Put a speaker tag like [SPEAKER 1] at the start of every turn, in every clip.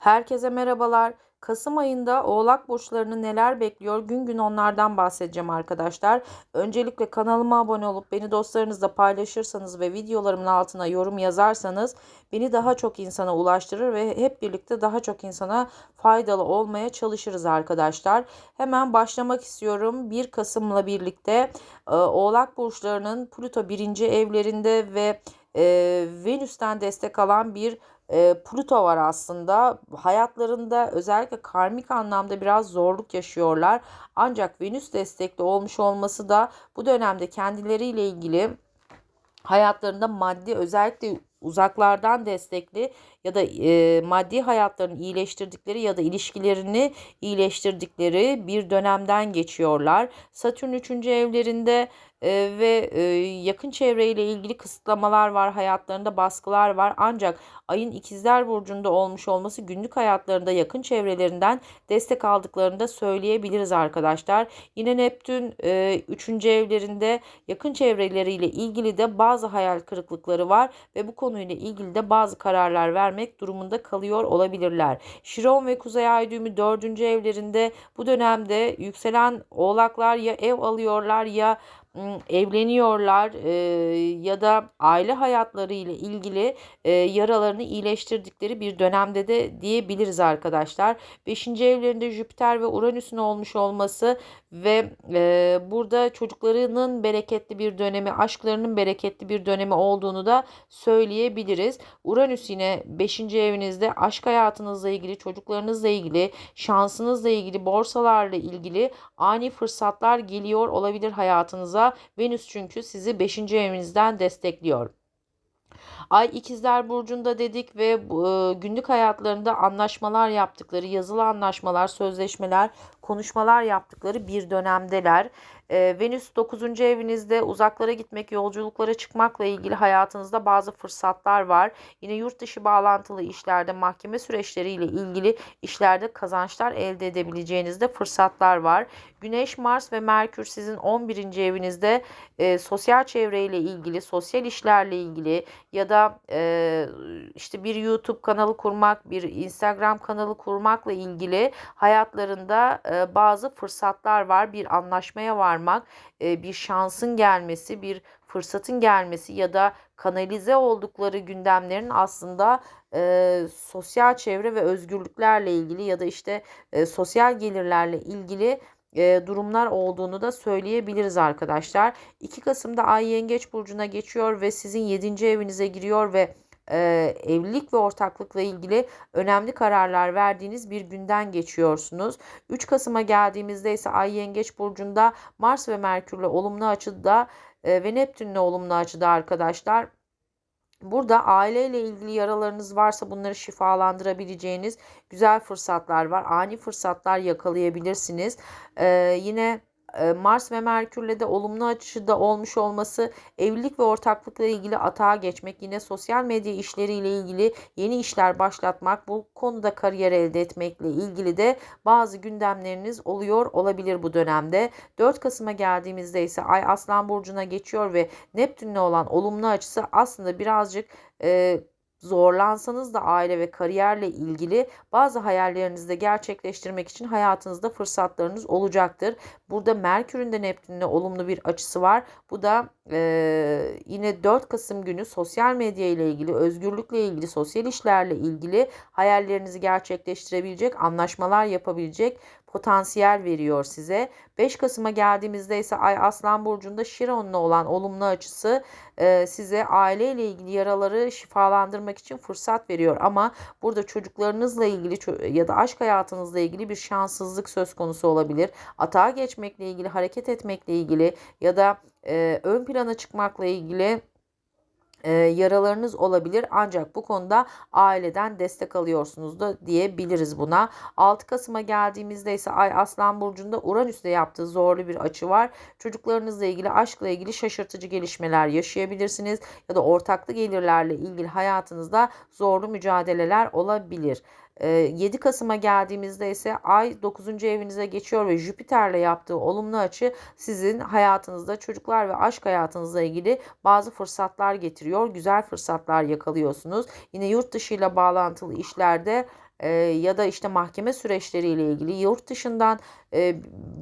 [SPEAKER 1] Herkese merhabalar. Kasım ayında Oğlak burçlarını neler bekliyor? Gün gün onlardan bahsedeceğim arkadaşlar. Öncelikle kanalıma abone olup beni dostlarınızla paylaşırsanız ve videolarımın altına yorum yazarsanız beni daha çok insana ulaştırır ve hep birlikte daha çok insana faydalı olmaya çalışırız arkadaşlar. Hemen başlamak istiyorum. 1 Kasım'la birlikte Oğlak burçlarının Plüto birinci evlerinde ve e, Venüs'ten destek alan bir e, Pluto var aslında. Hayatlarında özellikle karmik anlamda biraz zorluk yaşıyorlar. Ancak Venüs destekli olmuş olması da bu dönemde kendileriyle ilgili hayatlarında maddi özellikle uzaklardan destekli ya da e, maddi hayatlarını iyileştirdikleri ya da ilişkilerini iyileştirdikleri bir dönemden geçiyorlar. Satürn 3. evlerinde e, ve e, yakın çevreyle ilgili kısıtlamalar var, hayatlarında baskılar var. Ancak ayın ikizler burcunda olmuş olması günlük hayatlarında yakın çevrelerinden destek aldıklarını da söyleyebiliriz arkadaşlar. Yine Neptün 3. E, evlerinde yakın çevreleriyle ilgili de bazı hayal kırıklıkları var ve bu konuyla ilgili de bazı kararlar vermek durumunda kalıyor olabilirler. Şiron ve Kuzey Ay düğümü 4. evlerinde bu dönemde yükselen oğlaklar ya ev alıyorlar ya evleniyorlar e, ya da aile hayatları ile ilgili e, yaralarını iyileştirdikleri bir dönemde de diyebiliriz arkadaşlar. 5. evlerinde Jüpiter ve Uranüs'ün olmuş olması ve e, burada çocuklarının bereketli bir dönemi, aşklarının bereketli bir dönemi olduğunu da söyleyebiliriz. Uranüs yine 5. evinizde aşk hayatınızla ilgili, çocuklarınızla ilgili, şansınızla ilgili, borsalarla ilgili ani fırsatlar geliyor olabilir hayatınıza. Venüs çünkü sizi 5. evinizden destekliyor. Ay ikizler burcunda dedik ve e, günlük hayatlarında anlaşmalar yaptıkları, yazılı anlaşmalar, sözleşmeler, konuşmalar yaptıkları bir dönemdeler. E, Venüs 9. evinizde uzaklara gitmek, yolculuklara çıkmakla ilgili hayatınızda bazı fırsatlar var. Yine yurt dışı bağlantılı işlerde, mahkeme süreçleriyle ilgili işlerde kazançlar elde edebileceğinizde fırsatlar var. Güneş, Mars ve Merkür sizin 11. evinizde e, sosyal çevreyle ilgili, sosyal işlerle ilgili ya da e, işte bir YouTube kanalı kurmak, bir Instagram kanalı kurmakla ilgili hayatlarında e, bazı fırsatlar var. Bir anlaşmaya varmak, e, bir şansın gelmesi, bir fırsatın gelmesi ya da kanalize oldukları gündemlerin aslında e, sosyal çevre ve özgürlüklerle ilgili ya da işte e, sosyal gelirlerle ilgili e, durumlar olduğunu da söyleyebiliriz arkadaşlar. 2 Kasım'da Ay Yengeç Burcu'na geçiyor ve sizin 7. evinize giriyor ve e, evlilik ve ortaklıkla ilgili önemli kararlar verdiğiniz bir günden geçiyorsunuz. 3 Kasım'a geldiğimizde ise Ay Yengeç Burcu'nda Mars ve Merkür'le olumlu açıda e, ve Neptün'le olumlu açıda arkadaşlar. Burada aileyle ilgili yaralarınız varsa bunları şifalandırabileceğiniz güzel fırsatlar var. Ani fırsatlar yakalayabilirsiniz. Ee, yine Mars ve Merkürle de olumlu açıda olmuş olması evlilik ve ortaklıkla ilgili atağa geçmek yine sosyal medya işleriyle ilgili yeni işler başlatmak bu konuda kariyer elde etmekle ilgili de bazı gündemleriniz oluyor olabilir bu dönemde. 4 Kasım'a geldiğimizde ise Ay Aslan Burcu'na geçiyor ve Neptün'le olan olumlu açısı aslında birazcık e, zorlansanız da aile ve kariyerle ilgili bazı hayallerinizi de gerçekleştirmek için hayatınızda fırsatlarınız olacaktır. Burada Merkür'ün de Neptün'le olumlu bir açısı var. Bu da e, yine 4 Kasım günü sosyal medya ile ilgili, özgürlükle ilgili, sosyal işlerle ilgili hayallerinizi gerçekleştirebilecek, anlaşmalar yapabilecek potansiyel veriyor size. 5 Kasım'a geldiğimizde ise Ay Aslan Burcu'nda Şiron'la olan olumlu açısı e, size aileyle ilgili yaraları şifalandırmak için fırsat veriyor. Ama burada çocuklarınızla ilgili ya da aşk hayatınızla ilgili bir şanssızlık söz konusu olabilir. Atağa geçmekle ilgili, hareket etmekle ilgili ya da e, ön plana çıkmakla ilgili e, yaralarınız olabilir ancak bu konuda aileden destek alıyorsunuz da diyebiliriz buna. 6 Kasım'a geldiğimizde ise Ay Aslan Burcu'nda Uranüs'te yaptığı zorlu bir açı var. Çocuklarınızla ilgili aşkla ilgili şaşırtıcı gelişmeler yaşayabilirsiniz ya da ortaklı gelirlerle ilgili hayatınızda zorlu mücadeleler olabilir. 7 ee, Kasım'a geldiğimizde ise Ay 9. evinize geçiyor ve Jüpiter'le yaptığı olumlu açı sizin hayatınızda çocuklar ve aşk hayatınızla ilgili bazı fırsatlar getiriyor. Güzel fırsatlar yakalıyorsunuz. Yine yurt dışı ile bağlantılı işlerde e, ya da işte mahkeme süreçleriyle ilgili yurt dışından e,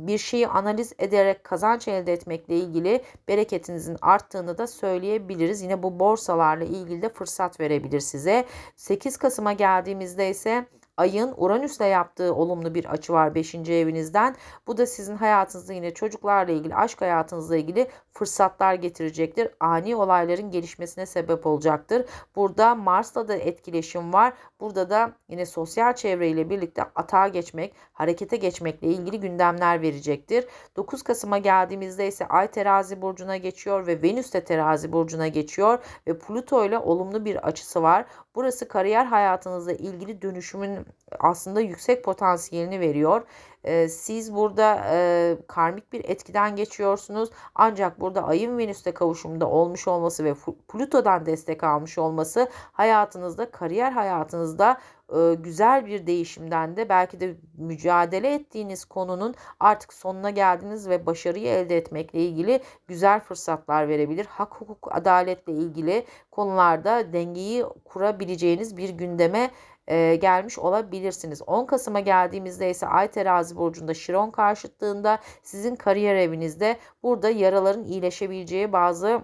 [SPEAKER 1] bir şeyi analiz ederek kazanç elde etmekle ilgili bereketinizin arttığını da söyleyebiliriz. Yine bu borsalarla ilgili de fırsat verebilir size. 8 Kasım'a geldiğimizde ise ayın Uranüs'le yaptığı olumlu bir açı var 5. evinizden. Bu da sizin hayatınızda yine çocuklarla ilgili, aşk hayatınızla ilgili fırsatlar getirecektir. Ani olayların gelişmesine sebep olacaktır. Burada Mars'la da etkileşim var. Burada da yine sosyal çevreyle birlikte atağa geçmek, harekete geçmekle ilgili gündemler verecektir. 9 Kasım'a geldiğimizde ise Ay terazi burcuna geçiyor ve Venüs de terazi burcuna geçiyor ve Plüto ile olumlu bir açısı var. Burası kariyer hayatınızla ilgili dönüşümün aslında yüksek potansiyelini veriyor. Ee, siz burada e, karmik bir etkiden geçiyorsunuz. Ancak burada ayın Venüs'te kavuşumda olmuş olması ve Plüto'dan destek almış olması hayatınızda, kariyer hayatınızda e, güzel bir değişimden de belki de mücadele ettiğiniz konunun artık sonuna geldiniz ve başarıyı elde etmekle ilgili güzel fırsatlar verebilir. Hak, hukuk, adaletle ilgili konularda dengeyi kurabileceğiniz bir gündeme e, gelmiş olabilirsiniz. 10 Kasım'a geldiğimizde ise Ay terazi burcunda Şiron karşıtlığında sizin kariyer evinizde burada yaraların iyileşebileceği bazı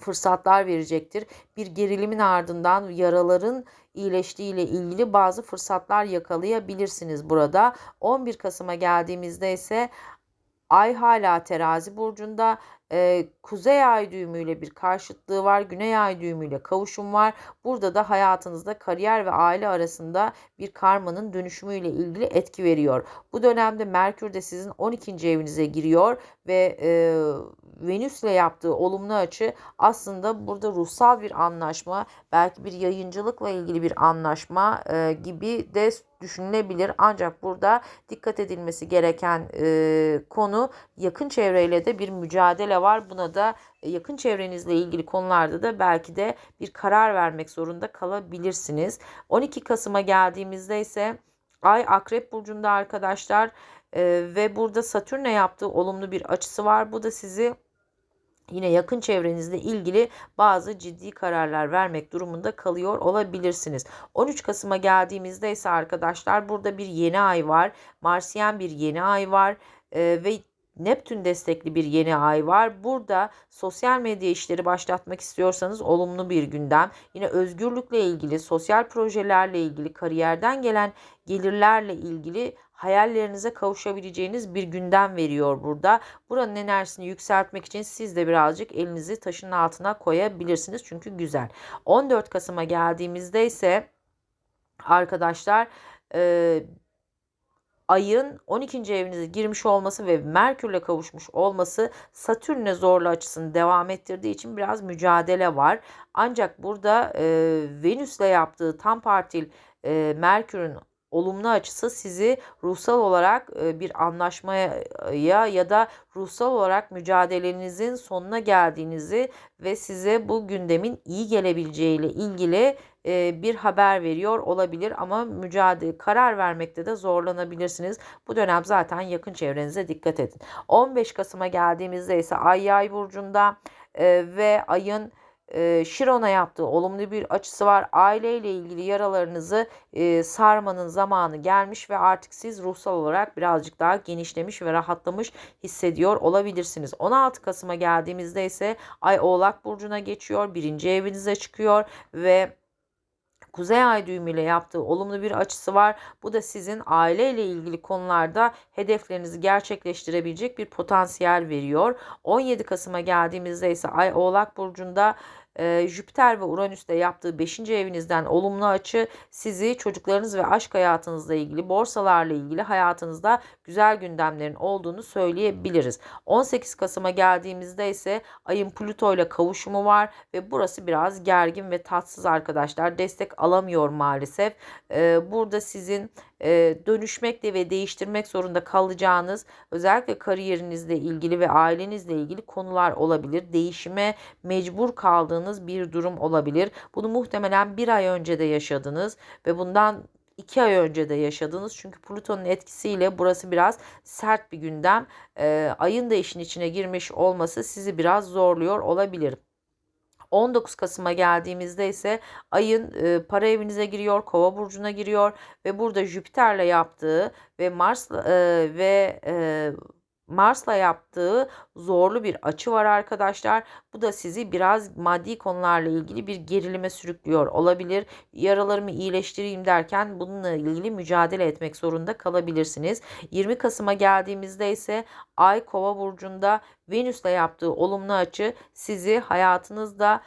[SPEAKER 1] fırsatlar verecektir. Bir gerilimin ardından yaraların iyileştiği ile ilgili bazı fırsatlar yakalayabilirsiniz burada. 11 Kasım'a geldiğimizde ise Ay hala terazi burcunda e, kuzey ay düğümüyle bir karşıtlığı var. Güney ay düğümüyle kavuşum var. Burada da hayatınızda kariyer ve aile arasında bir karmanın dönüşümüyle ilgili etki veriyor. Bu dönemde Merkür de sizin 12. evinize giriyor ve e, Venüs'le yaptığı olumlu açı aslında burada ruhsal bir anlaşma, belki bir yayıncılıkla ilgili bir anlaşma e, gibi de düşünülebilir. Ancak burada dikkat edilmesi gereken e, konu yakın çevreyle de bir mücadele var. Buna da yakın çevrenizle ilgili konularda da belki de bir karar vermek zorunda kalabilirsiniz. 12 Kasım'a geldiğimizde ise Ay Akrep Burcu'nda arkadaşlar e, ve burada Satürn'e yaptığı olumlu bir açısı var. Bu da sizi yine yakın çevrenizle ilgili bazı ciddi kararlar vermek durumunda kalıyor olabilirsiniz. 13 Kasım'a geldiğimizde ise arkadaşlar burada bir yeni ay var. Marsiyen bir yeni ay var ee, ve Neptün destekli bir yeni ay var. Burada sosyal medya işleri başlatmak istiyorsanız olumlu bir gündem. Yine özgürlükle ilgili, sosyal projelerle ilgili, kariyerden gelen gelirlerle ilgili hayallerinize kavuşabileceğiniz bir gündem veriyor burada. Buranın enerjisini yükseltmek için siz de birazcık elinizi taşın altına koyabilirsiniz. Çünkü güzel. 14 Kasım'a geldiğimizde ise arkadaşlar e, ayın 12. evinize girmiş olması ve Merkürle kavuşmuş olması Satürn'e zorlu açısını devam ettirdiği için biraz mücadele var. Ancak burada e, Venüs'le yaptığı tam partil e, Merkür'ün olumlu açısı sizi ruhsal olarak e, bir anlaşmaya ya da ruhsal olarak mücadelenizin sonuna geldiğinizi ve size bu gündemin iyi gelebileceği ile ilgili e, bir haber veriyor olabilir ama mücadele karar vermekte de zorlanabilirsiniz. Bu dönem zaten yakın çevrenize dikkat edin. 15 Kasım'a geldiğimizde ise Ay Yay burcunda e, ve ayın e, Şiron'a yaptığı olumlu bir açısı var. Aileyle ilgili yaralarınızı e, sarmanın zamanı gelmiş ve artık siz ruhsal olarak birazcık daha genişlemiş ve rahatlamış hissediyor olabilirsiniz. 16 Kasım'a geldiğimizde ise Ay Oğlak Burcu'na geçiyor. Birinci evinize çıkıyor ve Kuzey Ay düğümüyle yaptığı olumlu bir açısı var. Bu da sizin aile ile ilgili konularda hedeflerinizi gerçekleştirebilecek bir potansiyel veriyor. 17 Kasım'a geldiğimizde ise Ay Oğlak Burcu'nda e, Jüpiter ve Uranüs'te yaptığı 5. evinizden olumlu açı sizi çocuklarınız ve aşk hayatınızla ilgili, borsalarla ilgili hayatınızda güzel gündemlerin olduğunu söyleyebiliriz. 18 Kasım'a geldiğimizde ise ayın Plüto ile kavuşumu var ve burası biraz gergin ve tatsız arkadaşlar. Destek alamıyor maalesef. E, burada sizin e, dönüşmekle ve değiştirmek zorunda kalacağınız özellikle kariyerinizle ilgili ve ailenizle ilgili konular olabilir. Değişime mecbur kaldığınız bir durum olabilir. Bunu muhtemelen bir ay önce de yaşadınız ve bundan iki ay önce de yaşadınız. Çünkü Plüton'un etkisiyle burası biraz sert bir gündem. E, ayın da işin içine girmiş olması sizi biraz zorluyor olabilir. 19 Kasım'a geldiğimizde ise ayın e, para evinize giriyor, Kova burcuna giriyor ve burada Jüpiter'le yaptığı ve Mars e, ve e, Mars'la yaptığı zorlu bir açı var arkadaşlar. Bu da sizi biraz maddi konularla ilgili bir gerilime sürüklüyor olabilir. Yaralarımı iyileştireyim derken bununla ilgili mücadele etmek zorunda kalabilirsiniz. 20 Kasım'a geldiğimizde ise Ay Kova burcunda Venüs'le yaptığı olumlu açı sizi hayatınızda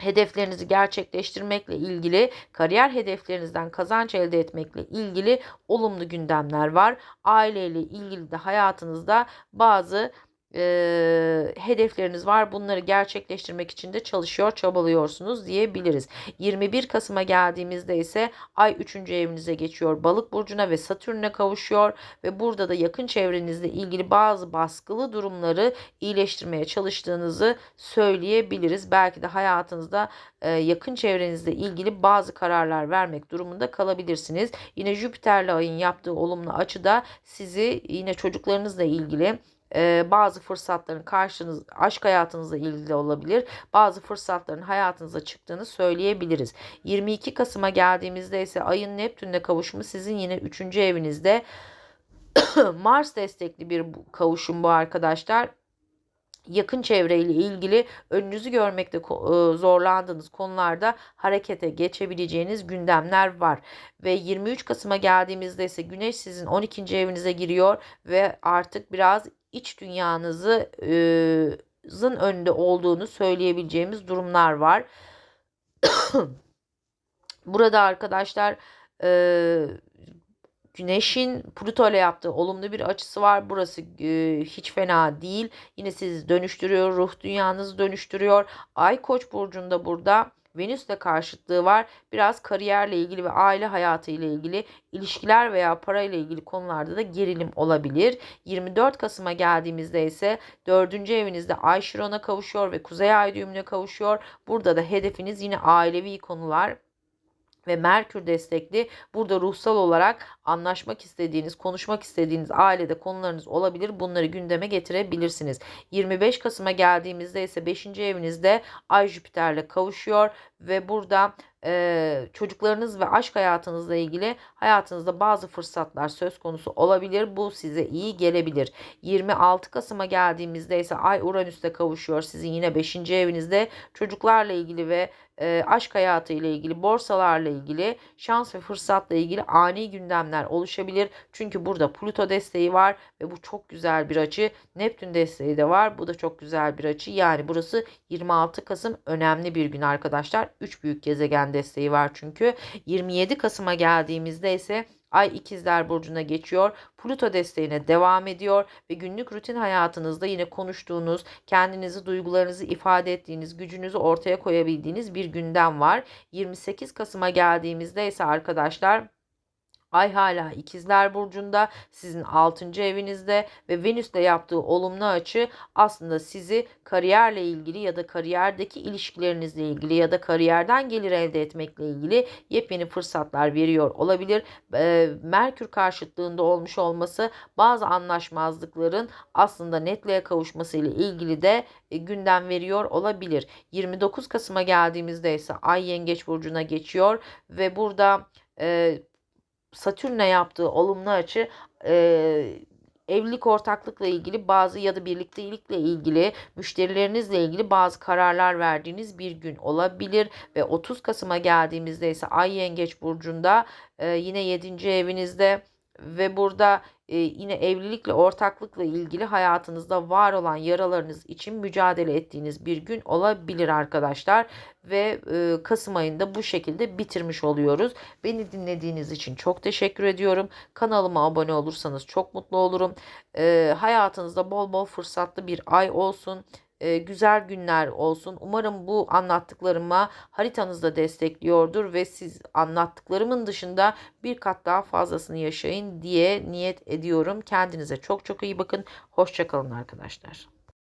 [SPEAKER 1] hedeflerinizi gerçekleştirmekle ilgili, kariyer hedeflerinizden kazanç elde etmekle ilgili olumlu gündemler var. Aileyle ilgili de hayatınızda bazı e, hedefleriniz var. Bunları gerçekleştirmek için de çalışıyor, çabalıyorsunuz diyebiliriz. 21 Kasım'a geldiğimizde ise Ay 3. evinize geçiyor. Balık burcuna ve Satürn'e kavuşuyor ve burada da yakın çevrenizle ilgili bazı baskılı durumları iyileştirmeye çalıştığınızı söyleyebiliriz. Belki de hayatınızda e, yakın çevrenizle ilgili bazı kararlar vermek durumunda kalabilirsiniz. Yine Jüpiter'le ayın yaptığı olumlu açıda sizi yine çocuklarınızla ilgili e, bazı fırsatların karşınız aşk hayatınızla ilgili olabilir. Bazı fırsatların hayatınıza çıktığını söyleyebiliriz. 22 Kasım'a geldiğimizde ise ayın Neptün'le kavuşumu sizin yine 3. evinizde Mars destekli bir kavuşum bu arkadaşlar yakın çevreyle ilgili önünüzü görmekte e, zorlandığınız konularda harekete geçebileceğiniz gündemler var. Ve 23 Kasım'a geldiğimizde ise Güneş sizin 12. evinize giriyor ve artık biraz iç dünyanızı zın önünde olduğunu söyleyebileceğimiz durumlar var. Burada arkadaşlar Güneş'in Plüto ile yaptığı olumlu bir açısı var. Burası hiç fena değil. Yine sizi dönüştürüyor, ruh dünyanızı dönüştürüyor. Ay Koç burcunda burada Venüs'le karşıtlığı var. Biraz kariyerle ilgili ve aile hayatı ile ilgili ilişkiler veya para ile ilgili konularda da gerilim olabilir. 24 Kasım'a geldiğimizde ise 4. evinizde Ay Şiron'a kavuşuyor ve Kuzey Ay düğümüne kavuşuyor. Burada da hedefiniz yine ailevi konular ve Merkür destekli burada ruhsal olarak anlaşmak istediğiniz, konuşmak istediğiniz ailede konularınız olabilir. Bunları gündeme getirebilirsiniz. 25 Kasım'a geldiğimizde ise 5. evinizde Ay Jüpiter'le kavuşuyor ve burada e, çocuklarınız ve aşk hayatınızla ilgili hayatınızda bazı fırsatlar söz konusu olabilir. Bu size iyi gelebilir. 26 Kasım'a geldiğimizde ise Ay Uranüs'te kavuşuyor. Sizin yine 5. evinizde çocuklarla ilgili ve e, aşk hayatı ile ilgili, borsalarla ilgili, şans ve fırsatla ilgili ani gündemler oluşabilir. Çünkü burada Plüto desteği var ve bu çok güzel bir açı. Neptün desteği de var. Bu da çok güzel bir açı. Yani burası 26 Kasım önemli bir gün arkadaşlar. 3 büyük gezegen desteği var çünkü. 27 Kasım'a geldiğimizde ise Ay ikizler burcuna geçiyor. Pluto desteğine devam ediyor ve günlük rutin hayatınızda yine konuştuğunuz, kendinizi, duygularınızı ifade ettiğiniz, gücünüzü ortaya koyabildiğiniz bir gündem var. 28 Kasım'a geldiğimizde ise arkadaşlar Ay hala ikizler burcunda sizin 6. evinizde ve Venüs'le yaptığı olumlu açı aslında sizi kariyerle ilgili ya da kariyerdeki ilişkilerinizle ilgili ya da kariyerden gelir elde etmekle ilgili yepyeni fırsatlar veriyor olabilir. Merkür karşıtlığında olmuş olması bazı anlaşmazlıkların aslında netliğe kavuşması ile ilgili de e, gündem veriyor olabilir. 29 Kasım'a geldiğimizde ise Ay Yengeç burcuna geçiyor ve burada e, Satürn'e yaptığı olumlu açı e, evlilik ortaklıkla ilgili bazı ya da birliktelikle ilgili müşterilerinizle ilgili bazı kararlar verdiğiniz bir gün olabilir ve 30 Kasım'a geldiğimizde ise Ay Yengeç burcunda e, yine 7. evinizde ve burada e, yine evlilikle ortaklıkla ilgili hayatınızda var olan yaralarınız için mücadele ettiğiniz bir gün olabilir arkadaşlar ve e, Kasım ayında bu şekilde bitirmiş oluyoruz. Beni dinlediğiniz için çok teşekkür ediyorum. Kanalıma abone olursanız çok mutlu olurum. E, hayatınızda bol bol fırsatlı bir ay olsun e, güzel günler olsun. Umarım bu anlattıklarıma haritanızda destekliyordur ve siz anlattıklarımın dışında bir kat daha fazlasını yaşayın diye niyet ediyorum. Kendinize çok çok iyi bakın. Hoşçakalın arkadaşlar.